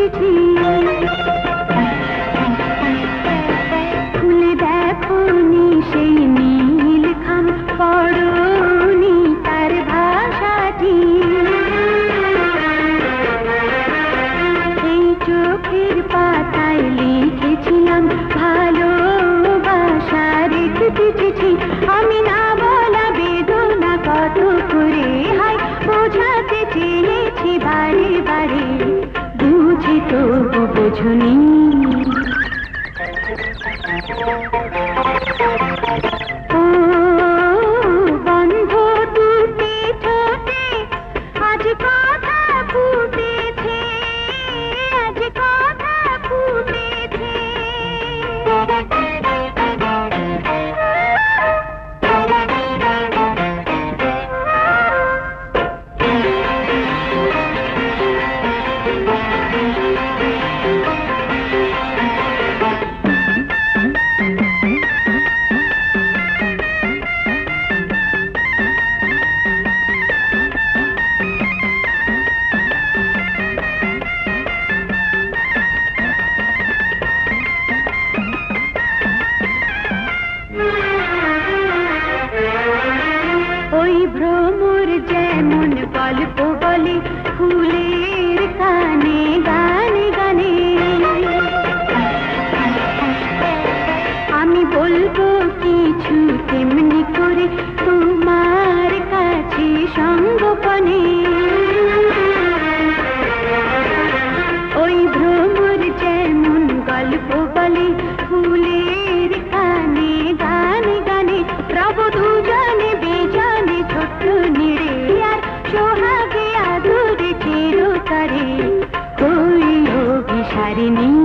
परिचिन्न বোঝনি অল্প বলে ফুলের কানে গানে গানে। আমি বলব কিছু তেমনি করে তোমার কাছে সঙ্গপনে। ওই ভ্রমর যেমন গল্প বলে नी